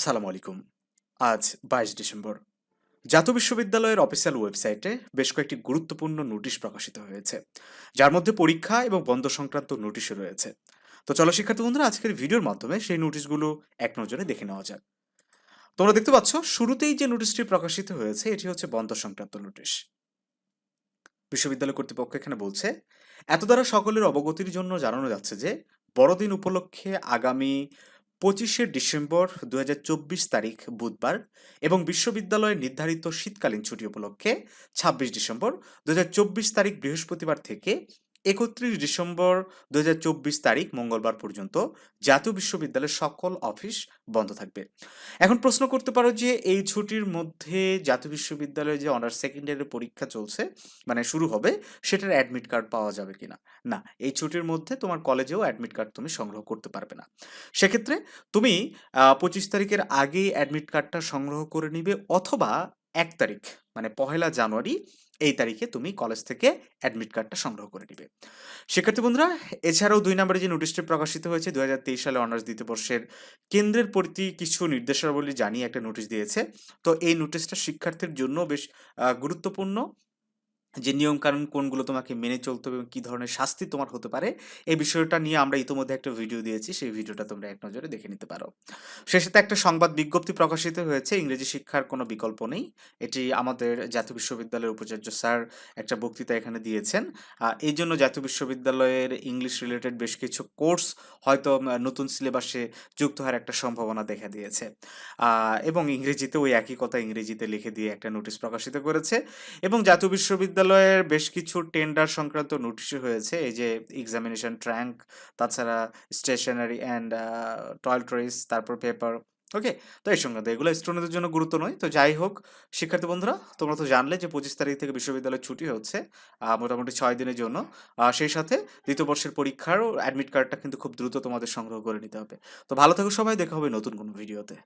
আসসালামু আলাইকুম। আজ বাইশ ডিসেম্বর। জাতীয় বিশ্ববিদ্যালয়ের অফিসিয়াল ওয়েবসাইটে বেশ কয়েকটি গুরুত্বপূর্ণ নোটিশ প্রকাশিত হয়েছে, যার মধ্যে পরীক্ষা এবং বন্ধ সংক্রান্ত নোটিশও রয়েছে। তো চলো শিক্ষার্থী বন্ধুরা, আজকের ভিডিওর মাধ্যমে সেই নোটিশগুলো এক নজরে দেখে নেওয়া যাক। তোমরা দেখতে পাচ্ছ, শুরুতেই যে নোটিশটি প্রকাশিত হয়েছে, এটি হচ্ছে বন্ধ সংক্রান্ত নোটিশ। বিশ্ববিদ্যালয় কর্তৃপক্ষ এখানে বলছে এত দ্বারা সকলের অবগতির জন্য জানানো যাচ্ছে যে বড়দিন উপলক্ষে আগামী পঁচিশে ডিসেম্বর দুই হাজার চব্বিশ তারিখ বুধবার এবং বিশ্ববিদ্যালয়ের নির্ধারিত শীতকালীন ছুটি উপলক্ষে ছাব্বিশ ডিসেম্বর দুই হাজার চব্বিশ তারিখ বৃহস্পতিবার থেকে একত্রিশ ডিসেম্বর দু হাজার চব্বিশ তারিখ, মঙ্গলবার পর্যন্ত জাতীয় বিশ্ববিদ্যালয়ের সকল অফিস বন্ধ থাকবে। এখন প্রশ্ন করতে পারো যে, এই ছুটির মধ্যে জাতীয় বিশ্ববিদ্যালয়ে যে অনার্স সেকেন্ড ইয়ারের পরীক্ষা চলছে মানে শুরু হবে, সেটার অ্যাডমিট কার্ড পাওয়া যাবে কিনা? না, এই ছুটির মধ্যে তোমার কলেজেও অ্যাডমিট কার্ড তুমি সংগ্রহ করতে পারবে না। সেক্ষেত্রে তুমি পঁচিশ তারিখের আগেই অ্যাডমিট কার্ডটা সংগ্রহ করে নিবে, অথবা এক তারিখ মানে পহেলা জানুয়ারি এই তারিখে তুমি কলেজ থেকে অ্যাডমিট কার্ডটা সংগ্রহ করে নিবে। শিক্ষার্থী বন্ধুরা, এছাড়াও দুই নম্বরে যে নোটিশটি প্রকাশিত হয়েছে, দুই হাজার তেইশ সালে অনার্স দ্বিতীয় বর্ষের কেন্দ্রের প্রতি কিছু নির্দেশাবলী জানিয়ে একটা নোটিশ দিয়েছে। তো এই নোটিশটা শিক্ষার্থীর জন্য বেশ গুরুত্বপূর্ণ। যে নিয়মকানুন কোনগুলো তোমাকে মেনে চলতে হবে এবং কী ধরনের শাস্তি তোমার হতে পারে, এই বিষয়টা নিয়ে আমরা ইতিমধ্যে একটা ভিডিও দিয়েছি। সেই ভিডিওটা তোমরা এক নজরে দেখে নিতে পারো। সাথে একটা সংবাদ বিজ্ঞপ্তি প্রকাশিত হয়েছে। ইংরেজি শিক্ষার কোনো বিকল্প নেই। এটি আমাদের জাতীয় বিশ্ববিদ্যালয়ের উপাচার্য স্যার একটা বক্তৃতা এখানে দিয়েছেন। এই জন্য জাতীয় বিশ্ববিদ্যালয়ের ইংলিশ রিলেটেড বেশ কিছু কোর্স হয়তো নতুন সিলেবাসে যুক্ত হওয়ার একটা সম্ভাবনা দেখা দিয়েছে। এবং ইংরেজিতে ওই একই কথা ইংরেজিতে লিখে দিয়ে একটা নোটিশ প্রকাশিত করেছে। এবং জাতীয় বিশ্ববিদ্যালয়ের বেশ কিছু টেন্ডার সংক্রান্ত নোটিশও হয়েছে। এই যে এক্সামিনেশন ট্র্যাঙ্ক তাছাড়া স্টেশনারি অ্যান্ড টয়লেটরিজ তারপর পেপার ওকে তো এই সংক্রান্ত, এগুলো স্টুডেন্টদের জন্য গুরুত্ব নয়। তো যাই হোক, শিক্ষার্থী বন্ধুরা, তোমরা তো জানলে যে পঁচিশ তারিখ থেকে বিশ্ববিদ্যালয় ছুটি হচ্ছে মোটামুটি ছয় দিনের জন্য। সেই সাথে দ্বিতীয় বর্ষের পরীক্ষারও অ্যাডমিট কার্ডটা কিন্তু খুব দ্রুত তোমাদের সংগ্রহ করে নিতে হবে। তো ভালো থাকো সবাই, দেখা হবে নতুন কোনো ভিডিওতে